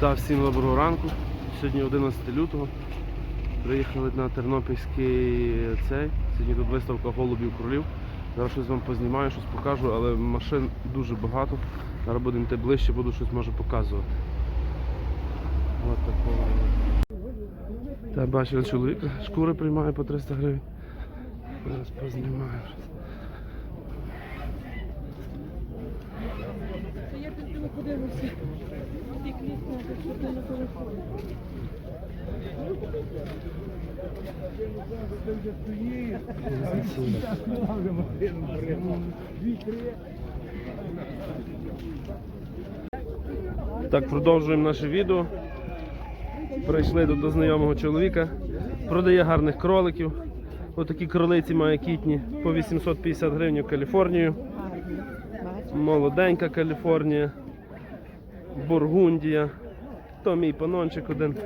Та всім доброго ранку. Сьогодні 11 лютого. Приїхали на Тернопільський цей. Сьогодні тут виставка голубів кролів. Зараз щось вам познімаю, щось покажу, але машин дуже багато. Зараз будемо йти ближче, буду щось може показувати. От такого. Та бачили чоловіка, шкури приймає по 300 гривень. Зараз познімаю подивлюся. Так, продовжуємо наше відео. Прийшли до, до знайомого чоловіка. Продає гарних кроликів. Отакі кролиці має кітні по 850 гривень в Каліфорнію. Молоденька Каліфорнія. Бургундія. То мій панончик один.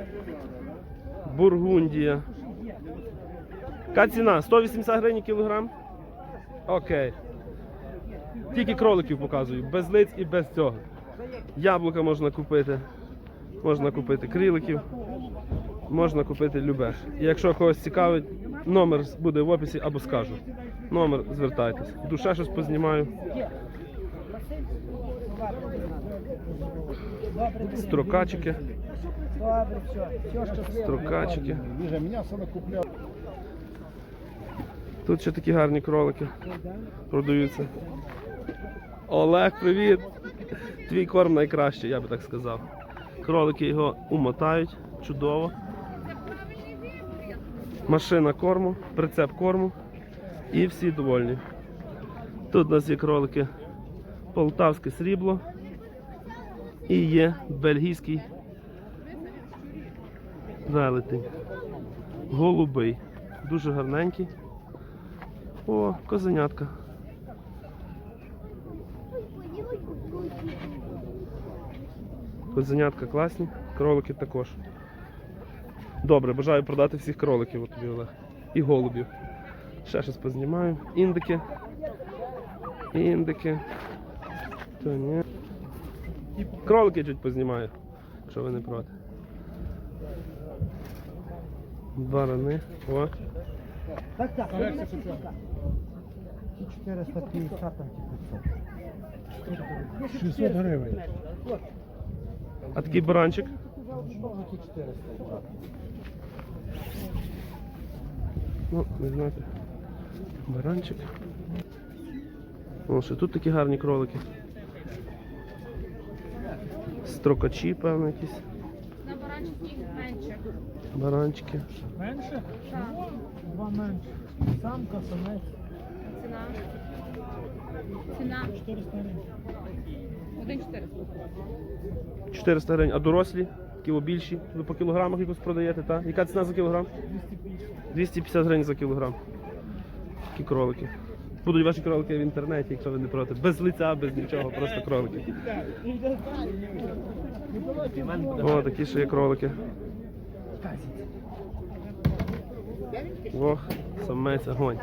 Бургундія. Яка ціна? 180 гривень кілограм? Окей. Тільки кроликів показую, без лиць і без цього. Яблука можна купити. Можна купити криликів, можна купити любеш. І якщо когось цікавить, номер буде в описі або скажу. Номер звертайтесь. Душа щось познімаю. Строкачики. Строкачики. Тут ще такі гарні кролики продаються. Олег, привіт! Твій корм найкращий, я би так сказав. Кролики його умотають чудово. Машина корму, прицеп корму і всі довольні. Тут у нас є кролики полтавське срібло і є бельгійський велетень. Голубий. Дуже гарненький. О, козенятка. Козенятка класні, кролики також. Добре, бажаю продати всіх кроликів тобі, Олег. І голубів. Ще щось познімаю. Індики. Індики. То ні. Кролики чуть познімаю, якщо ви не проти. Барани. О. Так, так, ті 450, там ті 500. 600 гривень. А такий баранчик? Ну, не знаєте. Баранчик. О, ще тут такі гарні кролики. Строкачі, певно, якісь. На баранчиків менше. Баранчики. Менше? Так. Два менше. Самка, самець. Ціна. Ціна 400 гривень. 1,400. 400 гривень. А дорослі? Кіло більші. Ви по кілограмах якось продаєте, так? Яка ціна за кілограм? 250 гривень за кілограм. Такі кролики. Будуть ваші кролики в інтернеті, якщо ви не проти. Без лиця, без нічого, просто кролики. О, такі ще є кролики. Ох, самець огонь.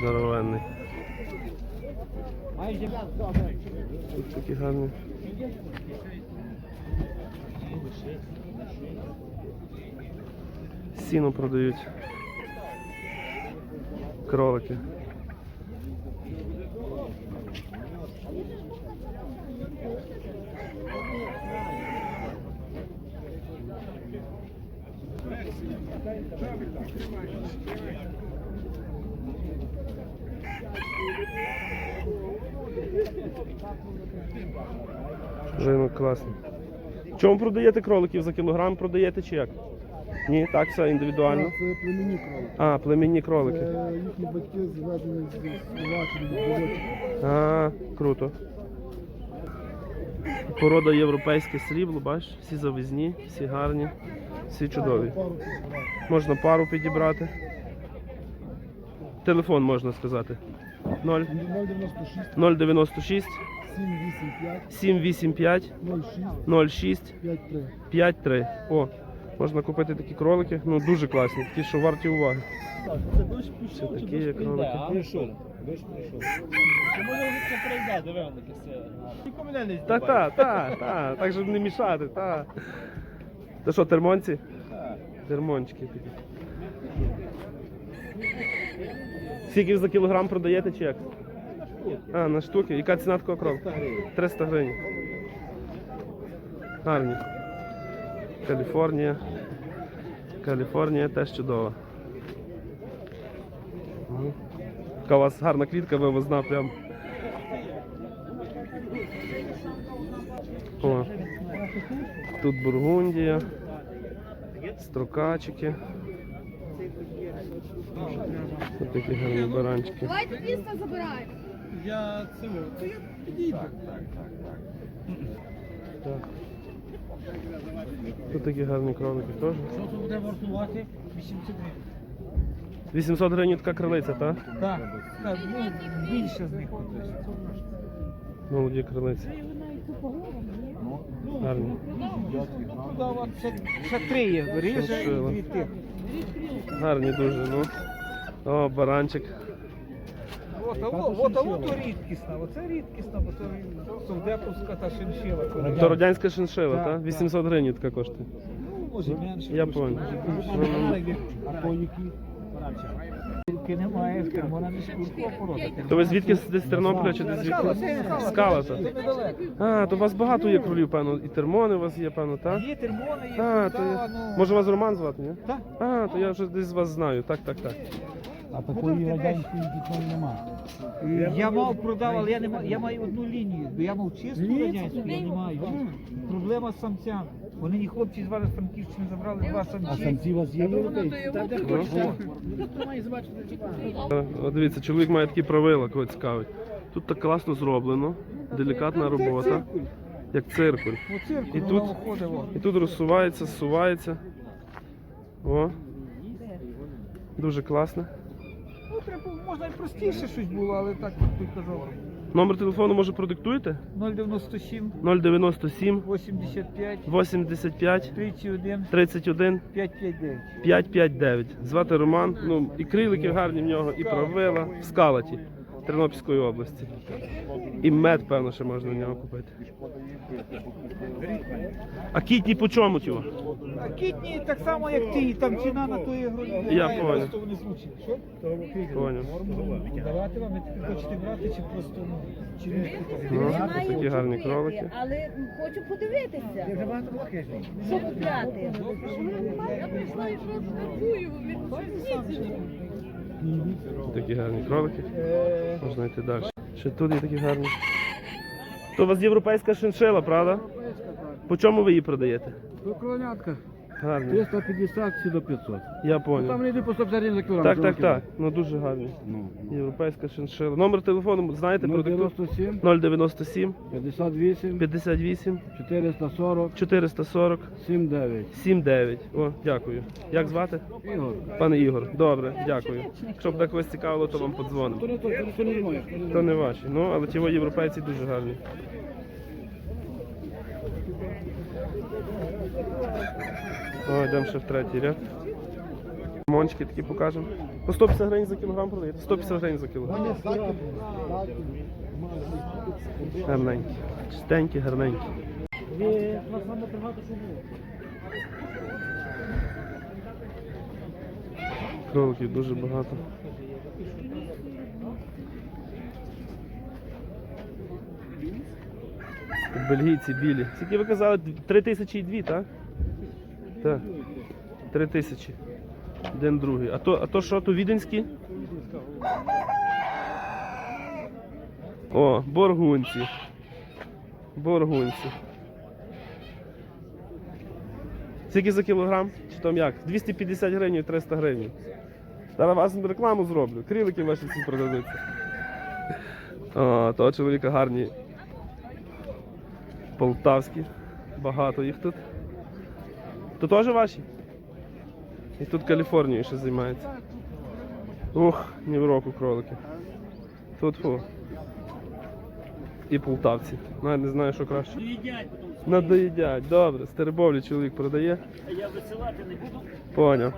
Здоровенний. Тут такі гарні. Сіно продають. Кролики. Ринок класний. Чому продаєте кроликів за кілограм продаєте чи як? Ні, так все індивідуально. Це племінні кролики. А, племінні кролики. Це їхні батьки зведені з Словаччини, А, круто. Порода європейське срібло, бачиш, всі завізні, всі гарні, всі чудові. Можна пару підібрати. Телефон можна сказати. 0 096 096 785 785 06 06 53. 53. О, Можна купити такі кролики, ну дуже класні, такі, що варті уваги. Це дощ Це пішов, чи такі дощ кролики. а? Прийшов. Дощ прийшов. Чи може вже це прийде, диви он таке все. Тільки мене не Та та, та, та, так щоб не мішати, та. Це що, термонці? Так. Термончики такі. Скільки за кілограм продаєте чи як? А, на штуки. Яка ціна такого кролика? 300 гривень. Гарні. Каліфорнія. Каліфорнія теж чудова. Така у вас гарна квітка вивозна прям. О. Тут Бургундія. Строкачики. Ось такі гарні баранчики. Давайте місто забираємо. Я цього, то я підійду. Так. Тут такі гарні кролики теж. Що тут буде вартувати? 800 гривень. 800 гривень така крилиця, так? Так, так, ну, більше з них. Молоді крилиці. Гарні. Ще, ще три є, ріже Шила. і дві тих. Гарні дуже, ну. О, баранчик. От, от, от, от рідкісна, оце рідкісна, бо це совдеповська та шиншила. То радянська шиншила, Так, так? так. 800 гривень така коштує. Ну, може менше. Я понял. А то які? Немає, в Термона шкурку порода. То ви звідки з десь Тернополя чи десь звідки? це скала. То. А, то у вас багато є кролів, певно. І термони у вас є, певно, так? Є термони, є А, то я... ну. Може вас Роман звати, ні? Так. А, то я вже десь вас знаю. Так, так, так. А такої радянської дітей немає. Я мав продав, але я не маю, я маю одну лінію, бо я мав чисту радянську, я не маю. Проблема з самцями. Вони ні хлопці з вас з Франківщини забрали два самці. А самці у вас є Е, От дивіться, чоловік має такі правила, кого цікавить. Тут так класно зроблено, делікатна робота, як циркуль. І тут- І тут розсувається, зсувається. О. Дуже класно. Ну, треба, можна і простіше щось було, але так як ти казав. Номер телефону може продиктуєте? 097 097 85 85 31 31 559. 559. Звати Роман. Ну, і крилики гарні в нього, і правила в скалаті Тернопільської області. І мед, певно, ще можна в нього купити. А кітні по чому цього? А кітні так само, як ти, там ціна на тої грозі. Я понял. Просто вони звучать. Що? Поняв. Давати вам, ви хочете брати, чи просто, ну, чи не Ну, Маю такі гарні купити, кролики. Але хочу подивитися, що купляти. Я прийшла і просто працюю. Такі гарні кролики. Можна йти далі. Ще тут є такі гарні. То у вас європейська шиншила, правда? По чому ви її продаєте? Кролятка. Гарні. 350 всі до 500. Я Там понял. не йде по 150 гривень за кілограм. Так, так, так. Ну дуже гарні. Ну, Європейська шиншила. Номер телефону знаєте? продиктуйте? 097, 097 58, 58 440, 440 79. 79. О, дякую. Як звати? Ігор. Пане Ігор. Добре, дякую. Щоб так когось цікавило, то вам подзвонимо. То не то, то не моє. То не ваші. Ну, але ті во європейці дуже гарні. О, йдемо ще в третій ряд. Мончики такі покажемо. По 150 гривень за кілограм продаєте? 150 гривень за кілограм. Гарненькі. Чистенькі, гарненькі. Кроликів дуже багато. Бельгійці білі. Скільки ви казали? Три тисячі і дві, так? Так. Три тисячі. Один другий. А то, а то що, то віденські? О, боргунці. Боргунці. Скільки за кілограм? Чи там як? 250 гривень 300 гривень. Зараз вас рекламу зроблю. Крилики ваші всі продадуться. О, того чоловіка гарні. Полтавські. Багато їх тут. То теж ваші? І тут Каліфорнією ще займається. Ух, ні в року кролики. Тут фу. І полтавці. Навіть не знаю, що краще. Надоїдять, добре. З Теребовлі чоловік продає. А я висилати не буду. Поняв.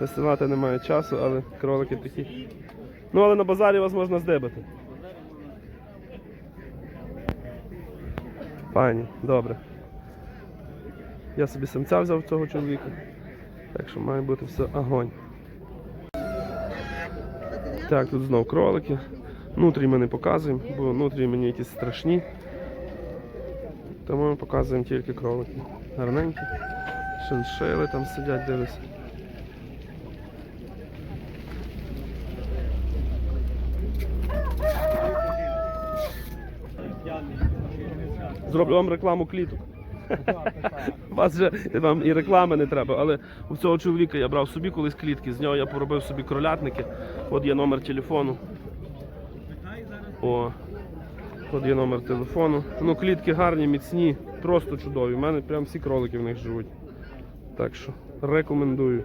Висилати немає часу, але кролики такі. Ну, але на базарі вас можна здебати. Пані, добре. Я собі самця взяв цього чоловіка. Так що має бути все огонь. Так, тут знов кролики. Нутрі ми не показуємо, бо нутрі мені якісь страшні. Тому ми показуємо тільки кролики. Гарненькі. Шиншили там сидять, дивлюся. Зроблю вам рекламу кліток. Вас же вам і реклами не треба, але у цього чоловіка я брав собі колись клітки, з нього я поробив собі кролятники. От є номер телефону. О, от є номер телефону. Ну, клітки гарні, міцні, просто чудові. У мене прям всі кролики в них живуть. Так що рекомендую.